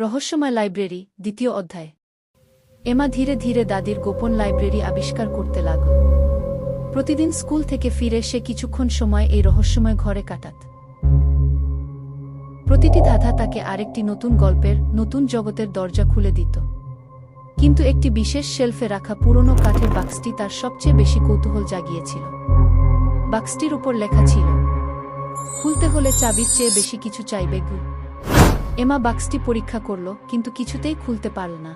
রহস্যময় লাইব্রেরি, দ্বিতীয় অধ্যায়। এমা ধীরে ধীরে দাদির গোপন লাইব্রেরি আবিষ্কার করতে লাগল। প্রতিদিন স্কুল থেকে ফিরে সে কিছুক্ষণ সময় এই রহস্যময় ঘরে কাটাত। প্রতিটি ধাঁধা তাকে আরেকটি নতুন গল্পের, নতুন জগতের দরজা খুলে দিত। কিন্তু একটি বিশেষ শেলফে রাখা পুরনো কাঠের বাক্সটি তার সবচেয়ে বেশি কৌতূহল জাগিয়েছিল। বাক্সটির উপর লেখা ছিল, খুলতে হলে চাবির চেয়ে বেশি কিছু চাইবে গু এমা বাক্সটি পরীক্ষা করল কিন্তু কিছুতেই খুলতে পারল না।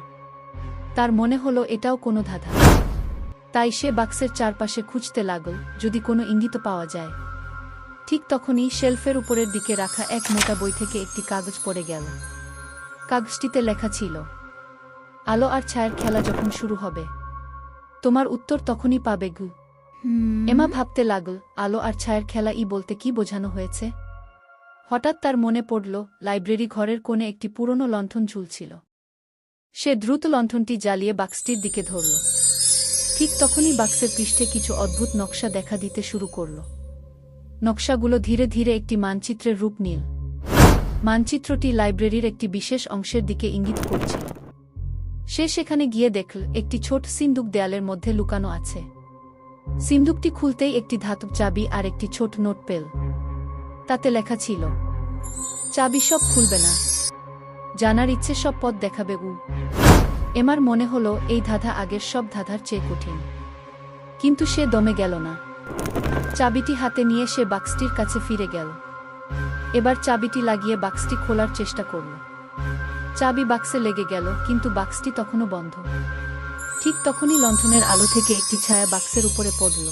তার মনে হলো এটাও কোনো ধাঁধা। তাই সে বাক্সের চারপাশে খুঁজতে লাগল যদি কোনো ইঙ্গিত পাওয়া যায়। ঠিক তখনই শেলফের উপরের দিকে রাখা এক মোটা বই থেকে একটি কাগজ পড়ে গেল। কাগজটিতে লেখা ছিল আলো আর ছায়ের খেলা যখন শুরু হবে তোমার উত্তর তখনই পাবে গু। এমা ভাবতে লাগল আলো আর ছায়ের খেলা ই বলতে কি বোঝানো হয়েছে? হঠাৎ তার মনে পড়ল, লাইব্রেরি ঘরের কোণে একটি পুরনো লণ্ঠন ঝুলছিল। সে দ্রুত লণ্ঠনটি জ্বালিয়ে বাক্সটির দিকে ধরল। ঠিক তখনই বাক্সের পৃষ্ঠে কিছু অদ্ভুত নকশা দেখা দিতে শুরু করল। নকশাগুলো ধীরে ধীরে একটি মানচিত্রের রূপ নিল। মানচিত্রটি লাইব্রেরির একটি বিশেষ অংশের দিকে ইঙ্গিত করছিল। সে সেখানে গিয়ে দেখল, একটি ছোট সিন্দুক দেয়ালের মধ্যে লুকানো আছে। সিন্দুকটি খুলতেই একটি ধাতব চাবি আর একটি ছোট নোট পেল তাতে লেখা ছিল, চাবি সব খুলবে না। জানার ইচ্ছে সব পথ দেখাবে উ এমার মনে হলো, এই ধাঁধা আগের সব ধাঁধার চেয়ে কঠিন। কিন্তু সে দমে গেল না। চাবিটি হাতে নিয়ে সে বাক্সটির কাছে ফিরে গেল। এবার চাবিটি লাগিয়ে বাক্সটি খোলার চেষ্টা করল। চাবি বাক্সে লেগে গেল, কিন্তু বাক্সটি তখনও বন্ধ। ঠিক তখনই লণ্ঠনের আলো থেকে একটি ছায়া বাক্সের উপরে পড়ল।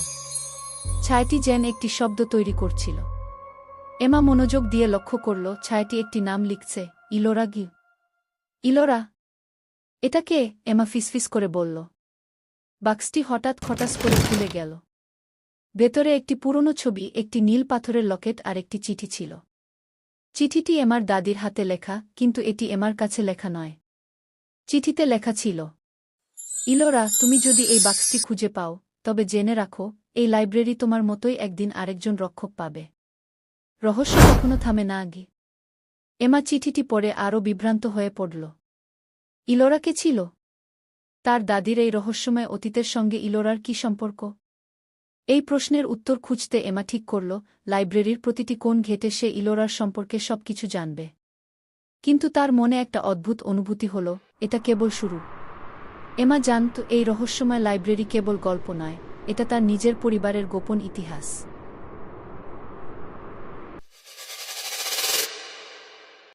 ছায়াটি যেন একটি শব্দ তৈরি করছিল। এমা মনোযোগ দিয়ে লক্ষ্য করল, ছায়াটি একটি নাম লিখছে, ইলোরা গিউ। ইলোরা? এটা কে? এমা ফিসফিস করে বলল। বাক্সটি হঠাৎ খটাস করে খুলে গেল। ভেতরে একটি পুরনো ছবি, একটি নীল পাথরের লকেট আর একটি চিঠি ছিল। চিঠিটি এমার দাদির হাতে লেখা, কিন্তু এটি এমার কাছে লেখা নয়। চিঠিতে লেখা ছিল, ইলোরা, তুমি যদি এই বাক্সটি খুঁজে পাও, তবে জেনে রাখো, এই লাইব্রেরি তোমার মতোই একদিন আরেকজন রক্ষক পাবে। রহস্য কখনো থামে না আগে। এমা চিঠিটি পড়ে আরও বিভ্রান্ত হয়ে পড়ল। ইলোরা কে ছিল? তার দাদির এই রহস্যময় অতীতের সঙ্গে ইলোরার কি সম্পর্ক? এই প্রশ্নের উত্তর খুঁজতে এমা ঠিক করল, লাইব্রেরির প্রতিটি কোণ ঘেটে সে ইলোরার সম্পর্কে সবকিছু জানবে। কিন্তু তার মনে একটা অদ্ভুত অনুভূতি হল, এটা কেবল শুরু। এমা জানত, এই রহস্যময় লাইব্রেরি কেবল গল্প নয়, এটা তার নিজের পরিবারের গোপন ইতিহাস।